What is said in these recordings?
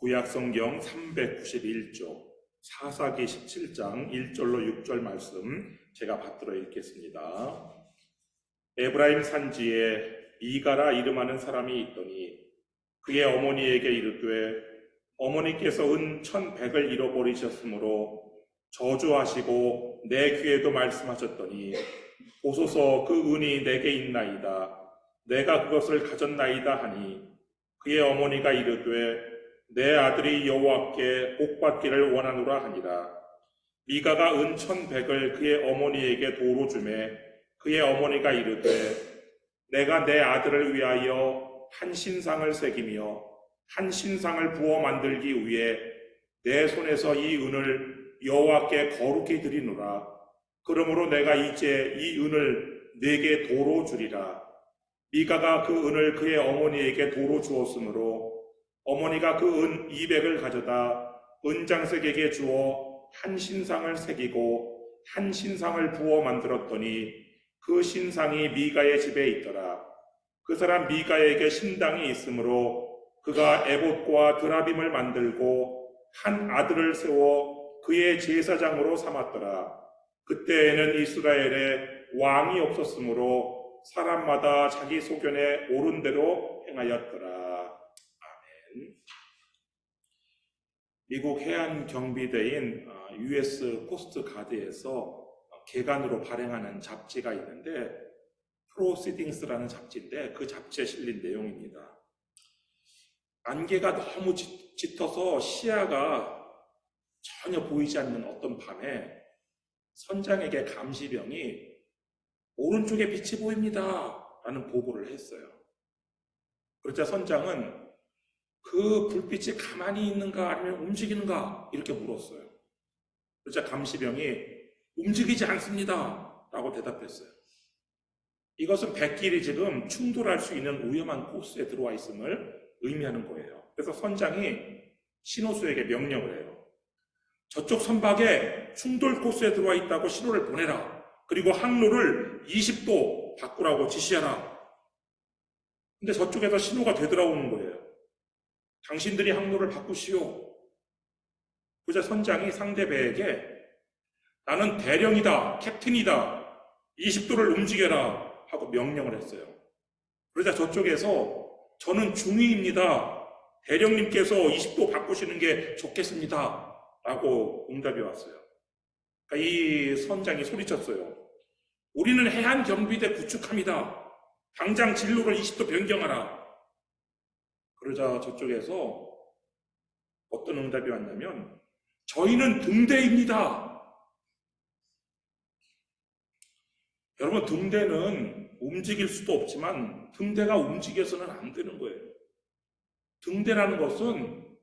구약성경 391쪽 사사기 17장 1절로 6절 말씀 제가 받들어 읽겠습니다. 에브라임 산지에 이가라 이름하는 사람이 있더니 그의 어머니에게 이르되 어머니께서 은 천백을 잃어버리셨으므로 저주하시고 내 귀에도 말씀하셨더니 보소서 그 은이 내게 있나이다 내가 그것을 가졌나이다 하니 그의 어머니가 이르되 내 아들이 여호와께 복받기를 원하노라 하니라 미가가 은 천백을 그의 어머니에게 도로 주매 그의 어머니가 이르되 내가 내 아들을 위하여 한 신상을 새기며 한 신상을 부어 만들기 위해 내 손에서 이 은을 여호와께 거룩히 드리노라. 그러므로 내가 이제 이 은을 내게 도로 주리라. 미가가 그 은을 그의 어머니에게 도로 주었으므로 어머니가 그 은 200을 가져다 은장색에게 주어 한 신상을 새기고 한 신상을 부어 만들었더니 그 신상이 미가의 집에 있더라. 그 사람 미가에게 신당이 있으므로 그가 에봇과 드라빔을 만들고 한 아들을 세워 그의 제사장으로 삼았더라. 그때에는 이스라엘에 왕이 없었으므로 사람마다 자기 소견에 옳은 대로 행하였더라. 미국 해안 경비대인 US 코스트 가드에서 개간으로 발행하는 잡지가 있는데 프로시딩스라는 잡지인데 그 잡지에 실린 내용입니다. 안개가 너무 짙- 짙어서 시야가 전혀 보이지 않는 어떤 밤에 선장에게 감시병이 오른쪽에 빛이 보입니다. 라는 보고를 했어요. 그러자 선장은 그 불빛이 가만히 있는가 아니면 움직이는가 이렇게 물었어요. 그러자 감시병이 움직이지 않습니다. 라고 대답했어요. 이것은 백길이 지금 충돌할 수 있는 위험한 코스에 들어와 있음을 의미하는 거예요. 그래서 선장이 신호수에게 명령을 해요. 저쪽 선박에 충돌 코스에 들어와 있다고 신호를 보내라. 그리고 항로를 20도 바꾸라고 지시하라. 근데 저쪽에서 신호가 되돌아오는 거예요. 당신들이 항로를 바꾸시오. 그자 선장이 상대 배에게 나는 대령이다, 캡틴이다, 20도를 움직여라 하고 명령을 했어요. 그러자 저쪽에서 저는 중위입니다. 대령님께서 20도 바꾸시는 게 좋겠습니다. 라고 응답이 왔어요. 그러니까 이 선장이 소리쳤어요. 우리는 해안 경비대 구축합니다. 당장 진로를 20도 변경하라. 그러자 저쪽에서 어떤 응답이 왔냐면 저희는 등대입니다. 여러분 등대는 움직일 수도 없지만 등대가 움직여서는 안 되는 거예요. 등대라는 것은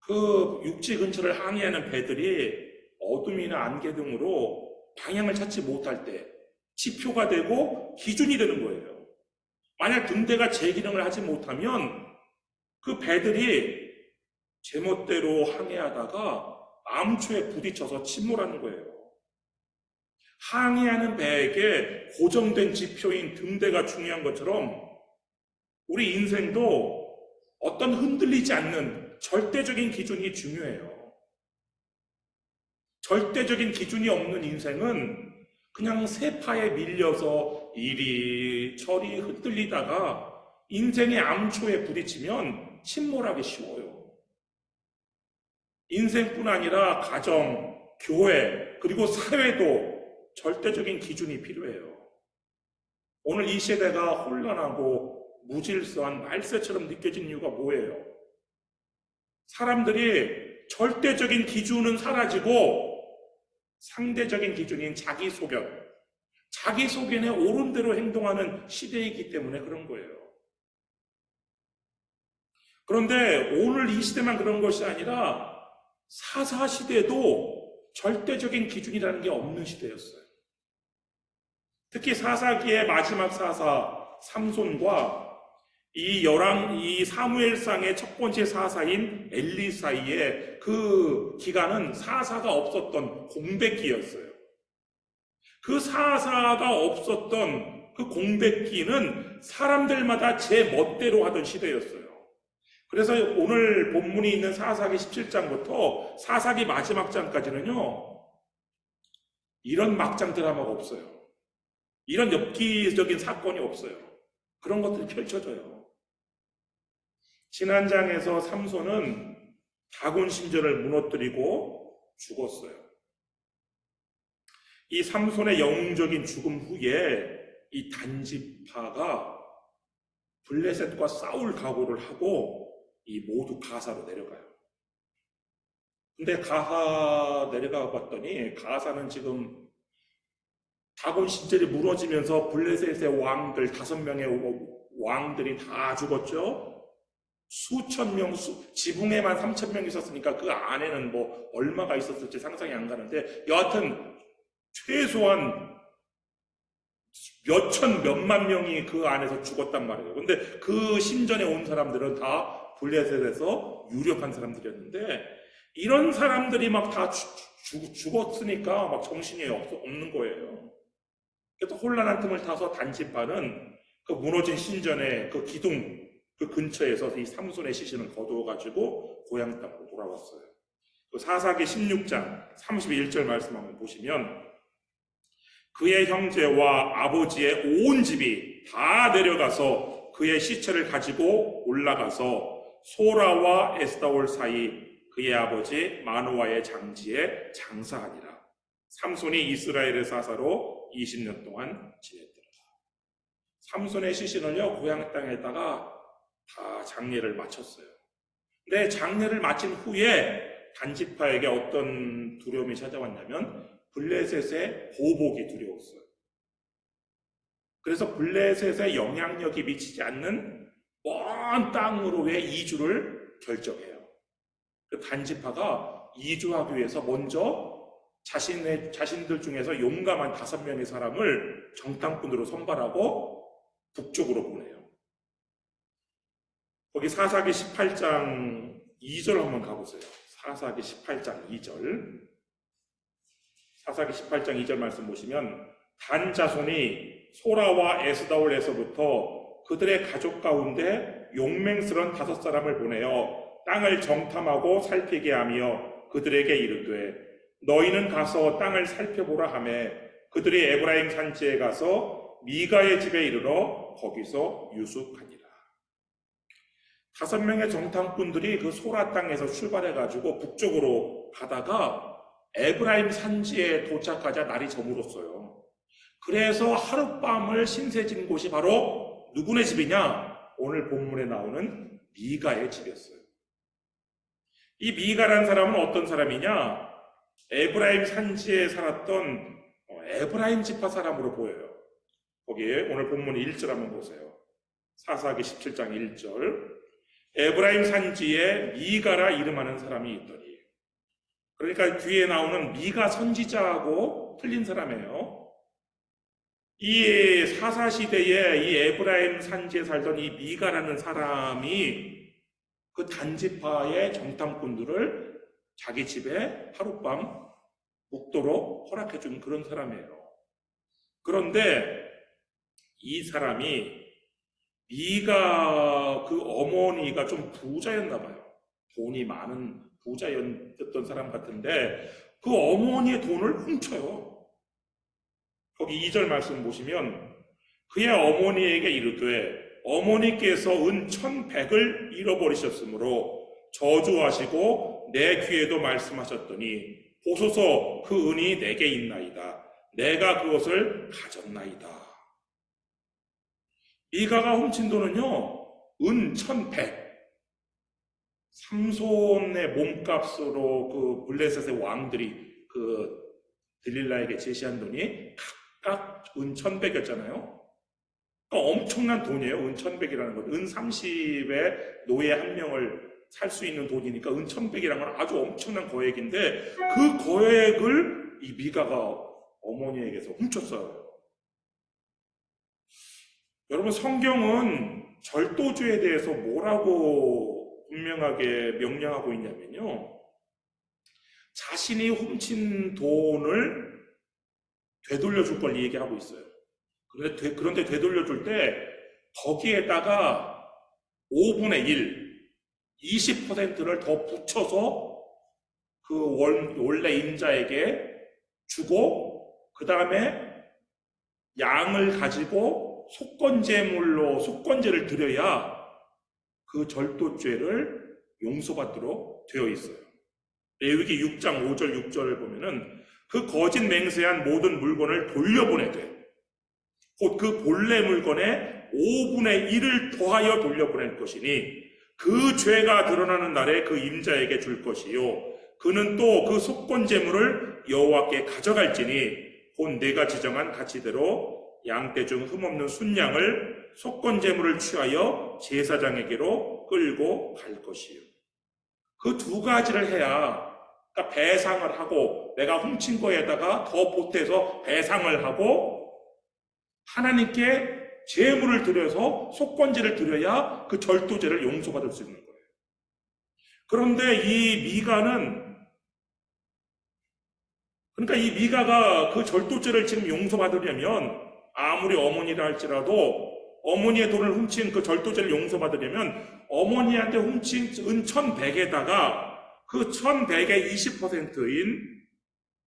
그 육지 근처를 항해하는 배들이 어둠이나 안개 등으로 방향을 찾지 못할 때 지표가 되고 기준이 되는 거예요. 만약 등대가 제 기능을 하지 못하면 그 배들이 제멋대로 항해하다가 암초에 부딪혀서 침몰하는 거예요. 항해하는 배에게 고정된 지표인 등대가 중요한 것처럼 우리 인생도 어떤 흔들리지 않는 절대적인 기준이 중요해요. 절대적인 기준이 없는 인생은 그냥 세파에 밀려서 이리 저리 흔들리다가 인생의 암초에 부딪히면 침몰하기 쉬워요. 인생뿐 아니라 가정, 교회, 그리고 사회도 절대적인 기준이 필요해요. 오늘 이 세대가 혼란하고 무질서한 말세처럼 느껴진 이유가 뭐예요? 사람들이 절대적인 기준은 사라지고 상대적인 기준인 자기 소견, 자기 소견에 옳은 대로 행동하는 시대이기 때문에 그런 거예요. 그런데 오늘 이 시대만 그런 것이 아니라 사사 시대도 절대적인 기준이라는 게 없는 시대였어요. 특히 사사기의 마지막 사사 삼손과 이 열왕 이 사무엘상의 첫 번째 사사인 엘리 사이에 그 기간은 사사가 없었던 공백기였어요. 그 사사가 없었던 그 공백기는 사람들마다 제 멋대로 하던 시대였어요. 그래서 오늘 본문이 있는 사사기 17장부터 사사기 마지막 장까지는요, 이런 막장 드라마가 없어요. 이런 엽기적인 사건이 없어요. 그런 것들이 펼쳐져요. 지난 장에서 삼손은 다곤 신전을 무너뜨리고 죽었어요. 이 삼손의 영웅적인 죽음 후에 이 단지파가 블레셋과 싸울 각오를 하고 이 모두 가사로 내려가요. 근데 가사 내려가 봤더니 가사는 지금 다곤 신전이 무너지면서 블레셋의 왕들 다섯 명의 왕들이 다 죽었죠. 수천 명, 수, 지붕에만 3천 명 있었으니까 그 안에는 뭐 얼마가 있었을지 상상이 안 가는데 여하튼 최소한 몇천, 몇만 명이 그 안에서 죽었단 말이에요. 근데 그 신전에 온 사람들은 다 블레셋 에서 유력한 사람들이었는데 이런 사람들이 막 다 죽었으니까 막 정신이 없, 없는 거예요. 그래서 혼란한 틈을 타서 단지파는 그 무너진 신전의 그 기둥 그 근처에서 이 삼손의 시신을 거두어가지고 고향 땅으로 돌아왔어요. 그 사사기 16장 31절 말씀 한번 보시면 그의 형제와 아버지의 온 집이 다 내려가서 그의 시체를 가지고 올라가서 소라와 에스다올 사이 그의 아버지 마노아의 장지에 장사하니라. 삼손이 이스라엘의 사사로 20년 동안 지냈더라. 삼손의 시신을요 고향 땅에다가 다 장례를 마쳤어요. 근데 장례를 마친 후에 단지파에게 어떤 두려움이 찾아왔냐면 블레셋의 보복이 두려웠어요. 그래서 블레셋의 영향력이 미치지 않는 먼 땅으로의 이주를 결정해요. 그 단지파가 이주하기 위해서 먼저 자신의 자신들 중에서 용감한 다섯 명의 사람을 정탐꾼으로 선발하고 북쪽으로 보내요. 거기 사사기 18장 2절 한번 가보세요. 사사기 18장 2절. 사사기 18장 2절 말씀 보시면 단 자손이 소라와 에스다올에서부터 그들의 가족 가운데 용맹스런 다섯 사람을 보내어 땅을 정탐하고 살피게 하며 그들에게 이르되 너희는 가서 땅을 살펴보라 하매 그들이 에브라임 산지에 가서 미가의 집에 이르러 거기서 유숙하니라. 다섯 명의 정탐꾼들이 그 소라 땅에서 출발해 가지고 북쪽으로 가다가 에브라임 산지에 도착하자 날이 저물었어요. 그래서 하룻밤을 신세진 곳이 바로 누구네 집이냐? 오늘 본문에 나오는 미가의 집이었어요. 이 미가라는 사람은 어떤 사람이냐? 에브라임 산지에 살았던 어, 에브라임 지파 사람으로 보여요. 거기에 오늘 본문 1절 한번 보세요. 사사기 17장 1절. 에브라임 산지에 미가라 이름하는 사람이 있더니 그러니까 뒤에 나오는 미가 선지자하고 틀린 사람이에요. 이 사사 시대에 이 에브라임 산지에 살던 이 미가라는 사람이 그 단지파의 정탐꾼들을 자기 집에 하룻밤 묵도록 허락해 준 그런 사람이에요. 그런데 이 사람이 미가 그 어머니가 좀 부자였나 봐요. 돈이 많은 부자였던 사람 같은데 그 어머니의 돈을 훔쳐요. 거기 2절 말씀 보시면 그의 어머니에게 이르되 어머니께서 은 천백을 잃어버리셨으므로 저주하시고 내 귀에도 말씀하셨더니 보소서 그 은이 내게 있나이다. 내가 그것을 가졌나이다. 미가가 훔친 돈은요, 은 천백. 삼손의 몸값으로 그 블레셋의 왕들이 그 들릴라에게 제시한 돈이 각 각은 천백이었잖아요. 그러니까 엄청난 돈이에요. 은 천백이라는 건. 은 30에 노예 한 명을 살 수 있는 돈이니까 은 천백이라는 건 아주 엄청난 거액인데 그 거액을 이 미가가 어머니에게서 훔쳤어요. 여러분 성경은 절도주에 대해서 뭐라고 분명하게 명령하고 있냐면요. 자신이 훔친 돈을 되돌려 줄 걸 얘기하고 있어요. 그런데, 되, 그런데 되돌려 줄 때 거기에다가 5분의 1, 20%를 더 붙여서 그 원, 원래 임자에게 주고 그 다음에 양을 가지고 속건제물로 속건제를 드려야 그 절도죄를 용서받도록 되어 있어요. 레위기 6장 5절 6절을 보면은 그 거짓 맹세한 모든 물건을 돌려보내되 곧 그 본래 물건의 5분의 1을 더하여 돌려보낼 것이니 그 죄가 드러나는 날에 그 임자에게 줄 것이요. 그는 또 그 속건 제물을 여호와께 가져갈지니 곧 내가 지정한 가치대로 양떼 중 흠없는 순양을 속건 제물을 취하여 제사장에게로 끌고 갈 것이요. 그 두 가지를 해야 그러니까 배상을 하고 내가 훔친 거에다가 더 보태서 배상을 하고 하나님께 제물을 드려서 속건제를 드려야 그 절도죄를 용서받을 수 있는 거예요. 그런데 이 미가는 그러니까 이 미가가 그 절도죄를 지금 용서받으려면 아무리 어머니라 할지라도 어머니의 돈을 훔친 그 절도죄를 용서받으려면 어머니한테 훔친 은 1100에다가 그 1100의 20%인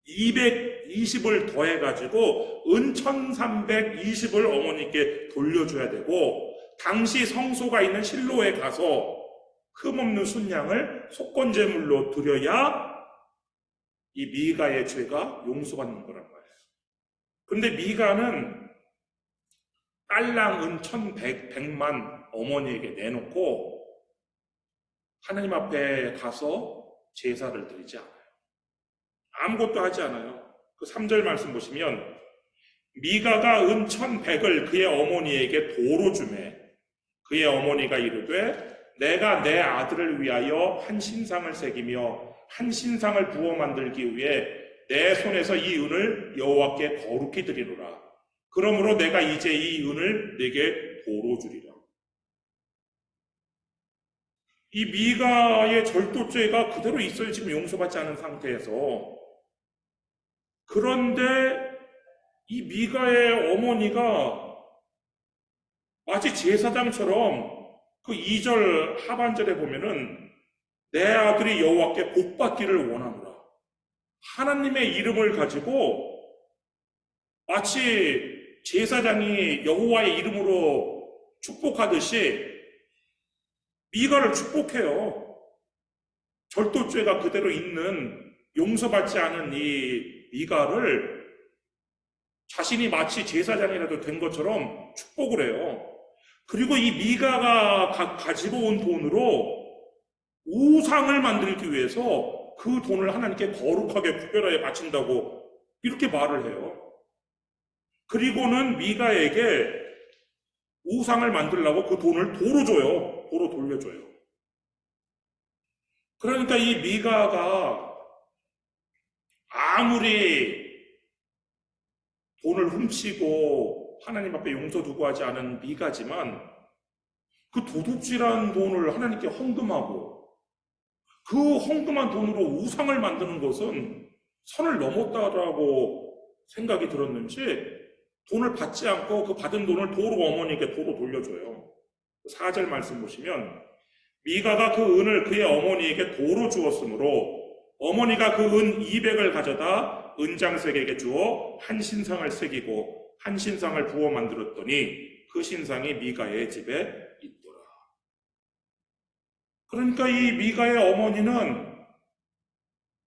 220을 더해가지고 은 1320을 어머니께 돌려줘야 되고 당시 성소가 있는 실로에 가서 흠없는 순양을 속건제물로 드려야 이 미가의 죄가 용서받는 거란 말이에요. 근데 미가는 딸랑 은 1100, 100만 어머니에게 내놓고 하나님 앞에 가서 제사를 드리지 않아요. 아무것도 하지 않아요. 그 3절 말씀 보시면 미가가 은 1100을 그의 어머니에게 도로 주매 그의 어머니가 이르되 내가 내 아들을 위하여 한 신상을 새기며 한 신상을 부어 만들기 위해 내 손에서 이 은을 여호와께 거룩히 드리노라. 그러므로 내가 이제 이 은을 내게 도로 주리라. 이 미가의 절도죄가 그대로 있어요. 지금 용서받지 않은 상태에서. 그런데 이 미가의 어머니가 마치 제사장처럼 그 2절 하반절에 보면은 내 아들이 여호와께 복받기를 원하노라. 하나님의 이름을 가지고 마치 제사장이 여호와의 이름으로 축복하듯이 미가를 축복해요. 절도죄가 그대로 있는 용서받지 않은 이 미가를 자신이 마치 제사장이라도 된 것처럼 축복을 해요. 그리고 이 미가가 가, 가지고 온 돈으로 우상을 만들기 위해서 그 돈을 하나님께 거룩하게 구별하여 바친다고 이렇게 말을 해요. 그리고는 미가에게 우상을 만들려고 그 돈을 도로 줘요. 도로 돌려줘요. 그러니까 이 미가가 아무리 돈을 훔치고 하나님 앞에 용서 두고 하지 않은 미가지만 그 도둑질한 돈을 하나님께 헌금하고 그 헌금한 돈으로 우상을 만드는 것은 선을 넘었다라고 생각이 들었는지 돈을 받지 않고 그 받은 돈을 도로 어머니에게 도로 돌려줘요. 4절 말씀 보시면 미가가 그 은을 그의 어머니에게 도로 주었으므로 어머니가 그 은 200을 가져다 은장색에게 주어 한 신상을 새기고 한 신상을 부어 만들었더니 그 신상이 미가의 집에 있더라. 그러니까 이 미가의 어머니는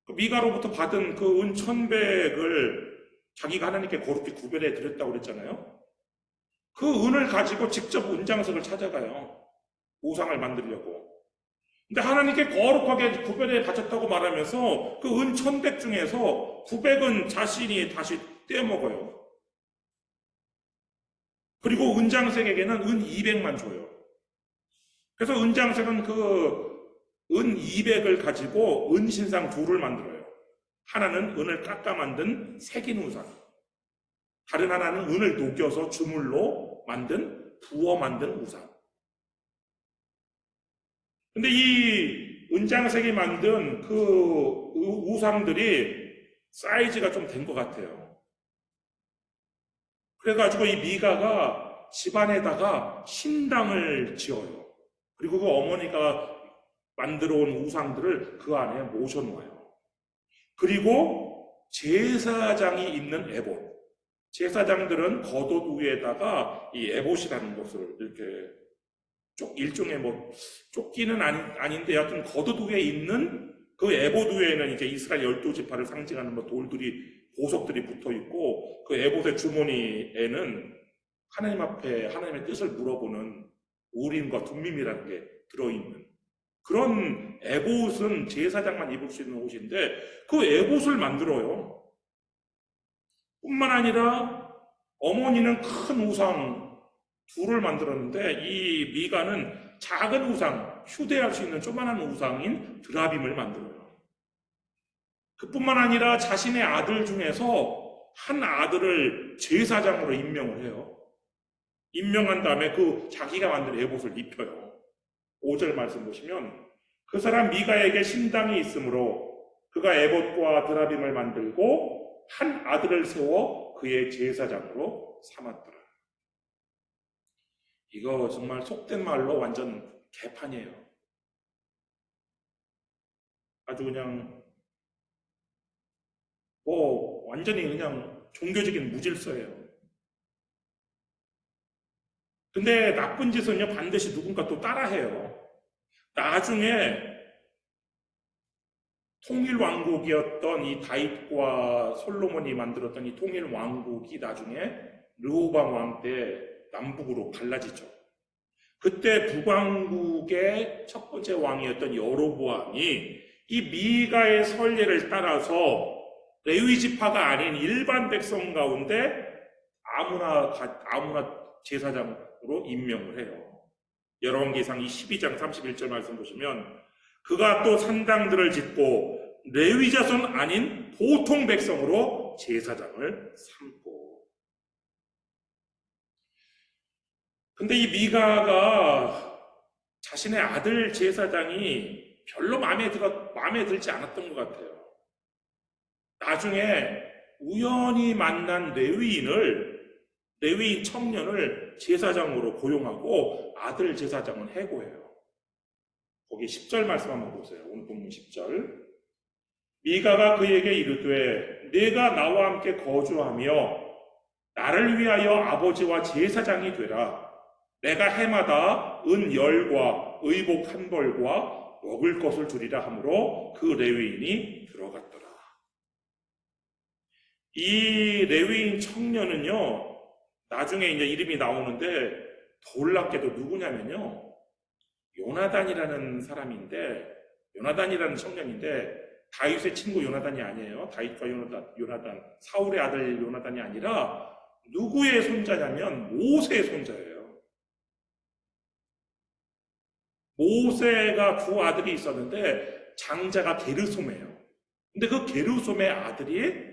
그 미가로부터 받은 그은 천백을 자기가 하나님께 거룩히 구별해 드렸다고 그랬잖아요. 그 은을 가지고 직접 은장석을 찾아가요. 우상을 만들려고. 근데 하나님께 거룩하게 구별해 바쳤다고 말하면서 그 은 천백 중에서 900은 자신이 다시 떼먹어요. 그리고 은장색에게는 은 200만 줘요. 그래서 은장색은 그 은 200을 가지고 은신상 둘을 만들어요. 하나는 은을 깎아 만든 색인 우상. 다른 하나는 은을 녹여서 주물로 만든 부어 만든 우상. 근데 이 은장색이 만든 그 우상들이 사이즈가 좀 된 것 같아요. 그래가지고 이 미가가 집안에다가 신당을 지어요. 그리고 그 어머니가 만들어 온 우상들을 그 안에 모셔놓아요. 그리고 제사장이 입는 에봇. 제사장들은 겉옷 위에다가 이 에봇이라는 것을 이렇게 쪽 일종의 뭐 조끼는 아니, 아닌데 여하튼 겉옷 위에 있는 그 에봇 위에는 이제 이스라엘 열두 지파를 상징하는 뭐 돌들이 보석들이 붙어 있고 그 에봇의 주머니에는 하나님 앞에 하나님의 뜻을 물어보는 우림과 둠밈이라는 게 들어있는 그런 에봇은 제사장만 입을 수 있는 옷인데 그 에봇을 만들어요. 뿐만 아니라 어머니는 큰 우상 둘을 만들었는데 이 미가는 작은 우상, 휴대할 수 있는 조그만한 우상인 드라빔을 만들어요. 그뿐만 아니라 자신의 아들 중에서 한 아들을 제사장으로 임명을 해요. 임명한 다음에 그 자기가 만든 에봇을 입혀요. 5절 말씀 보시면 그 사람 미가에게 신당이 있으므로 그가 에봇과 드라빔을 만들고 한 아들을 세워 그의 제사장으로 삼았더라. 이거 정말 속된 말로 완전 개판이에요. 아주 그냥 뭐 완전히 그냥 종교적인 무질서예요. 근데 나쁜 짓은요 반드시 누군가 또 따라해요. 나중에 통일 왕국이었던 이 다윗과 솔로몬이 만들었던 이 통일 왕국이 나중에 르호방 왕때 남북으로 갈라지죠. 그때 북왕국의 첫 번째 왕이었던 여로보암이 이 미가의 선례를 따라서 레위 지파가 아닌 일반 백성 가운데 아무나 가- 아무나 제사장으로 임명을 해요. 열왕기상 이 12장 31절 말씀 보시면 그가 또 산당들을 짓고 레위 자손 아닌 보통 백성으로 제사장을 삼고 근데 이 미가가 자신의 아들 제사장이 별로 마음에 들어 마음에 들지 않았던 것 같아요. 나중에 우연히 만난 레위인을 레위인 청년을 제사장으로 고용하고 아들 제사장은 해고해요. 거기 10절 말씀 한번 보세요. 오늘 본문 10절. 미가가 그에게 이르되 내가 나와 함께 거주하며 나를 위하여 아버지와 제사장이 되라. 내가 해마다 은 열과 의복 한 벌과 먹을 것을 주리라 하므로 그 레위인이 들어갔더라. 이 레위인 청년은요, 나중에 이제 이름이 나오는데 놀랍게도 누구냐면요, 요나단이라는 사람인데, 요나단이라는 청년인데, 다윗의 친구 요나단이 아니에요. 다윗과 요나단, 요나단, 사울의 아들 요나단이 아니라 누구의 손자냐면 모세의 손자예요. 모세가 두 아들이 있었는데 장자가 게르솜이에요. 근데 그 게르솜의 아들이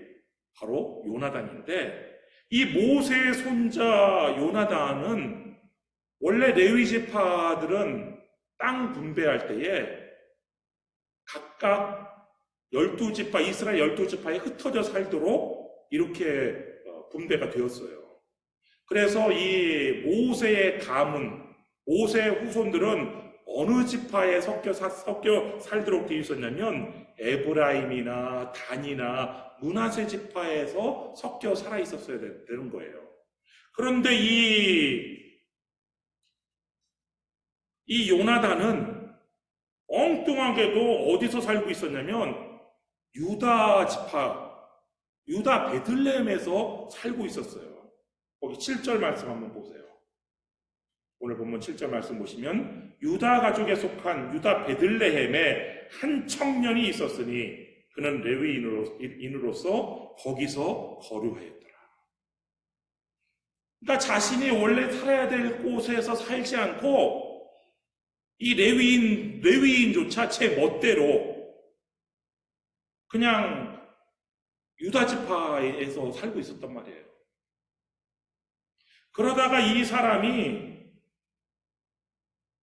바로 요나단인데 이 모세의 손자 요나단은 원래 레위 지파들은 땅 분배할 때에 각각 열두 지파 이스라엘 열두 지파에 흩어져 살도록 이렇게 어, 분배가 되었어요. 그래서 이 모세의 가문, 모세의 후손들은 어느 지파에 섞여, 사- 섞여 살도록 되어 있었냐면 에브라임이나 단이나 문하세 지파에서 섞여 살아 있었어야 되- 되는 거예요. 그런데 이, 이 요나단은 엉뚱하게도 어디서 살고 있었냐면 유다 지파, 유다 베들레헴에서 살고 있었어요. 거기 7절 말씀 한번 보세요. 오늘 본문 7절 말씀 보시면 유다 가족에 속한 유다 베들레헴에 한 청년이 있었으니 그는 레위인으로, 인으로서 거기서 거류하였더라. 그러니까 자신이 원래 살아야 될 곳에서 살지 않고 이 레위인, 레위인조차 제 멋대로 그냥 유다 지파에서 살고 있었단 말이에요. 그러다가 이 사람이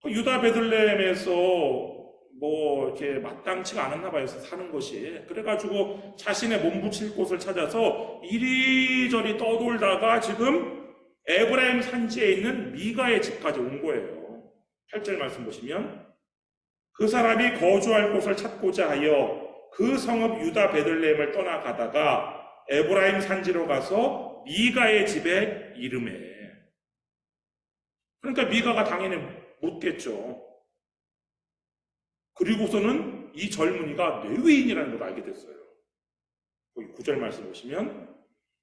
그 유다 베들레헴에서 뭐 이렇게 마땅치가 않았나 봐요. 사는 것이. 그래가지고 자신의 몸 붙일 곳을 찾아서 이리저리 떠돌다가 지금 에브라임 산지에 있는 미가의 집까지 온 거예요. 8절 말씀 보시면 그 사람이 거주할 곳을 찾고자 하여 그 성읍 유다 베들레헴을 떠나가다가 에브라임 산지로 가서 미가의 집에 이름해. 그러니까 미가가 당연히 묻겠죠. 그리고서는 이 젊은이가 레위인이라는 걸 알게 됐어요. 거기 구절 말씀 보시면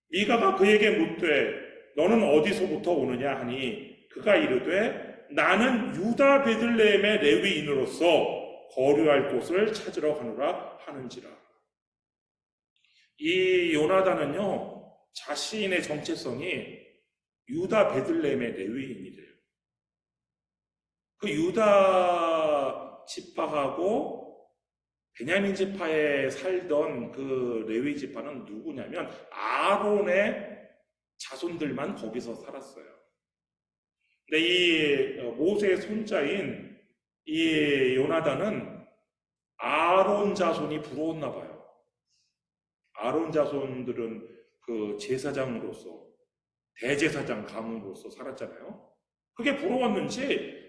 미가가 그에게 묻되 너는 어디서부터 오느냐 하니 그가 이르되 나는 유다 베들레헴의 레위인으로서 거류할 곳을 찾으러 가노라 하는지라. 이 요나단은요 자신의 정체성이 유다 베들레헴의 레위인이래요. 그 유다 지파하고 베냐민 지파에 살던 그 레위 지파는 누구냐면 아론의 자손들만 거기서 살았어요. 근데 이 모세의 손자인 이 요나단은 아론 자손이 부러웠나 봐요. 아론 자손들은 그 제사장으로서 대제사장 가문으로서 살았잖아요. 그게 부러웠는지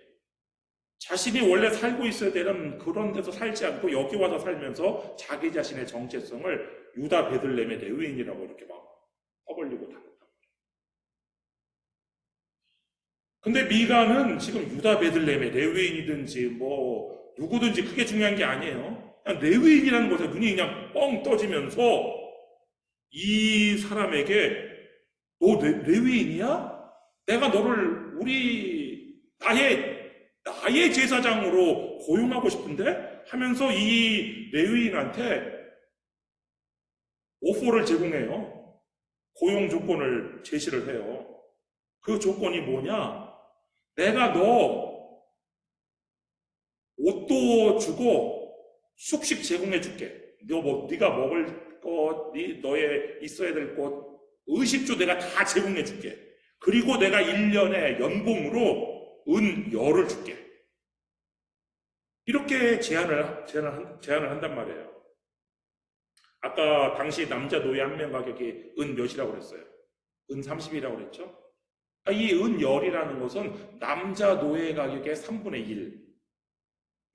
자신이 원래 살고 있어야 되는 그런 데서 살지 않고 여기 와서 살면서 자기 자신의 정체성을 유다 베들렘의 레위인이라고 이렇게 막 떠벌리고 다녔단 말이에요. 근데 미가는 지금 유다 베들렘의 레위인이든지 뭐 누구든지 그게 중요한 게 아니에요. 그냥 레위인이라는 것에 눈이 그냥 뻥 떠지면서 이 사람에게 너 레, 레위인이야? 내가 너를 우리 나의 나의 제사장으로 고용하고 싶은데 하면서 이 레위인한테 오퍼를 제공해요. 고용 조건을 제시를 해요. 그 조건이 뭐냐? 내가 너 옷도 주고 숙식 제공해 줄게. 너 뭐 네가 먹을 것, 네 너의 있어야 될 것, 의식주 내가 다 제공해 줄게. 그리고 내가 1년에 연봉으로 은 열을 줄게. 이렇게 제안을, 제안을, 한- 제안을 한단 말이에요. 아까 당시 남자 노예 한 명 가격이 은 몇이라고 그랬어요? 은 30이라고 그랬죠? 아, 이은 열이라는 것은 남자 노예 가격의 3분의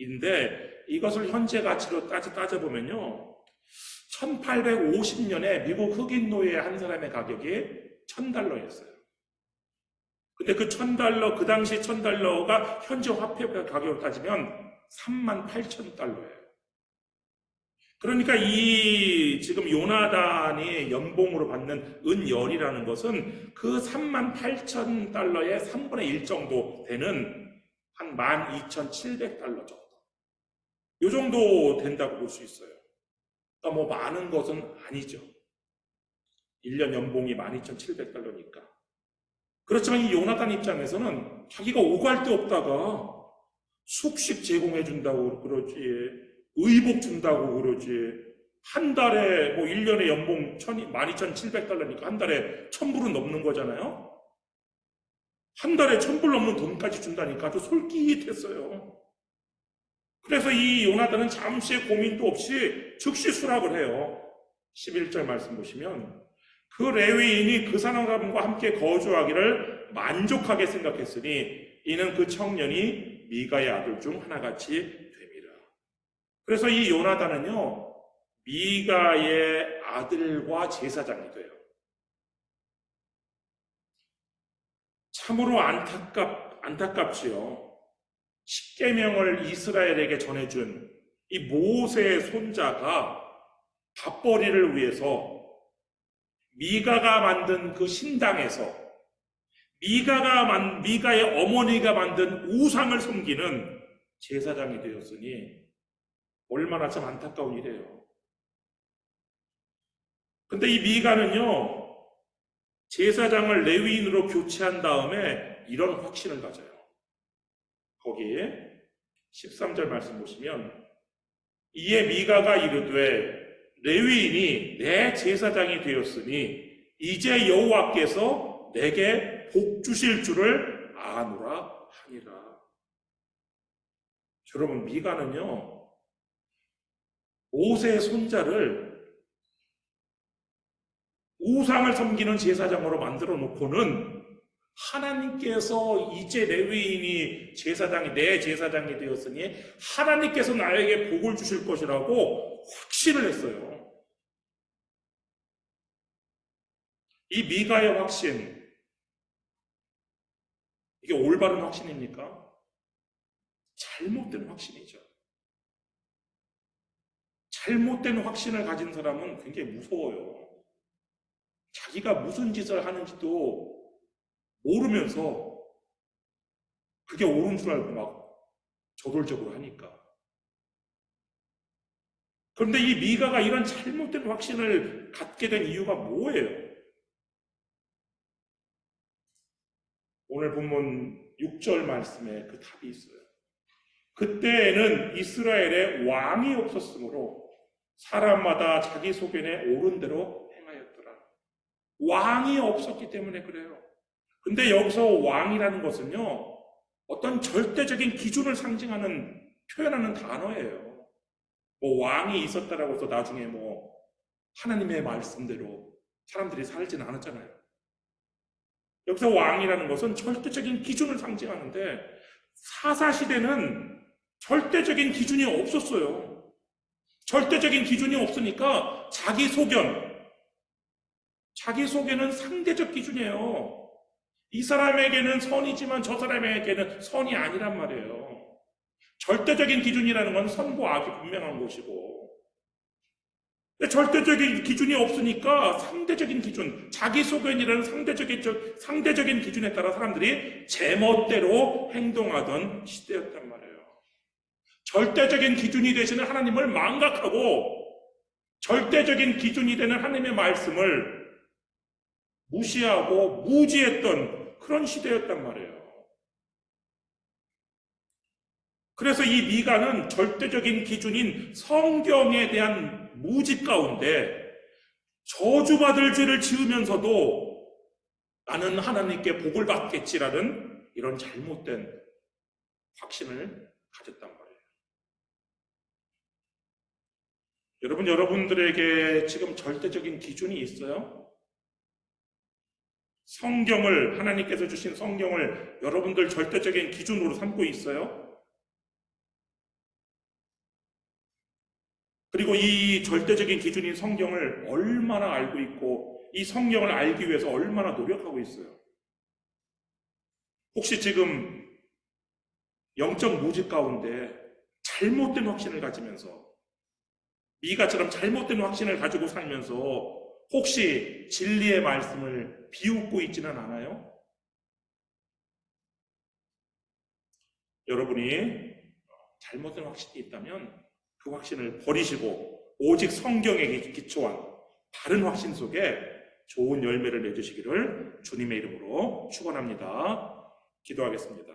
1인데 이것을 현재 가치로 따져, 따져보면요. 1850년에 미국 흑인 노예 한 사람의 가격이 1000달러였어요. 근데 그 1000달러, 그 당시 1000달러가 현재 화폐 가격으로 따지면 3만 8천 달러예요. 그러니까 이 지금 요나단이 연봉으로 받는 은열이라는 것은 그 3만 8천 달러의 3분의 1 정도 되는 한 12,700달러 정도. 요 정도 된다고 볼 수 있어요. 그러니까 뭐 많은 것은 아니죠. 1년 연봉이 12,700달러니까. 그렇지만 이 요나단 입장에서는 자기가 오갈 데 없다가 숙식 제공해 준다고 그러지, 의복 준다고 그러지, 한 달에 뭐 1년에 연봉 12,700달러니까 한 달에 1000불은 넘는 거잖아요? 한 달에 1000불 넘는 돈까지 준다니까 아주 솔깃했어요. 그래서 이 요나단은 잠시의 고민도 없이 즉시 수락을 해요. 11절 말씀 보시면 그 레위인이 그 사람과 함께 거주하기를 만족하게 생각했으니 이는 그 청년이 미가의 아들 중 하나같이 됩니다. 그래서 이 요나단은요, 미가의 아들과 제사장이 돼요. 참으로 안타깝, 안타깝지요. 십계명을 이스라엘에게 전해준 이 모세의 손자가 밥벌이를 위해서 미가가 만든 그 신당에서 미가가 만, 미가의 어머니가 만든 우상을 섬기는 제사장이 되었으니 얼마나 참 안타까운 일이에요. 근데 이 미가는요, 제사장을 레위인으로 교체한 다음에 이런 확신을 가져요. 거기에 13절 말씀 보시면 이에 미가가 이르되 레위인이 내 제사장이 되었으니 이제 여호와께서 내게 복 주실 줄을 아노라 하니라. 여러분 미가는요 모세의 손자를 우상을 섬기는 제사장으로 만들어 놓고는 하나님께서 이제 레위인이 제사장이 내 제사장이 되었으니 하나님께서 나에게 복을 주실 것이라고 확신을 했어요. 이 미가의 확신 이게 올바른 확신입니까? 잘못된 확신이죠. 잘못된 확신을 가진 사람은 굉장히 무서워요. 자기가 무슨 짓을 하는지도 모르면서 그게 옳은 줄 알고 막 저돌적으로 하니까. 그런데 이 미가가 이런 잘못된 확신을 갖게 된 이유가 뭐예요? 오늘 본문 6절 말씀에 그 답이 있어요. 그때에는 이스라엘에 왕이 없었으므로 사람마다 자기 소견에 옳은 대로 행하였더라. 왕이 없었기 때문에 그래요. 근데 여기서 왕이라는 것은요, 어떤 절대적인 기준을 상징하는, 표현하는 단어예요. 뭐 왕이 있었다라고 해서 나중에 뭐 하나님의 말씀대로 사람들이 살지는 않았잖아요. 여기서 왕이라는 것은 절대적인 기준을 상징하는데 사사시대는 절대적인 기준이 없었어요. 절대적인 기준이 없으니까 자기 소견, 자기 소견은 상대적 기준이에요. 이 사람에게는 선이지만 저 사람에게는 선이 아니란 말이에요. 절대적인 기준이라는 건 선과 악이 분명한 것이고, 절대적인 기준이 없으니까 상대적인 기준, 자기 소견이라는 상대적인, 저- 상대적인 기준에 따라 사람들이 제멋대로 행동하던 시대였단 말이에요. 절대적인 기준이 되시는 하나님을 망각하고, 절대적인 기준이 되는 하나님의 말씀을 무시하고 무지했던 그런 시대였단 말이에요. 그래서 이 미가는 절대적인 기준인 성경에 대한 무지 가운데 저주받을 죄를 지으면서도 나는 하나님께 복을 받겠지라는 이런 잘못된 확신을 가졌단 말이에요. 여러분, 여러분들에게 지금 절대적인 기준이 있어요? 성경을, 하나님께서 주신 성경을 여러분들 절대적인 기준으로 삼고 있어요? 그리고 이 절대적인 기준인 성경을 얼마나 알고 있고 이 성경을 알기 위해서 얼마나 노력하고 있어요. 혹시 지금 영적 무지 가운데 잘못된 확신을 가지면서 미가처럼 잘못된 확신을 가지고 살면서 혹시 진리의 말씀을 비웃고 있지는 않아요? 여러분이 잘못된 확신이 있다면 그 확신을 버리시고 오직 성경에 기초한 바른 확신 속에 좋은 열매를 맺으시기를 주님의 이름으로 축원합니다. 기도하겠습니다.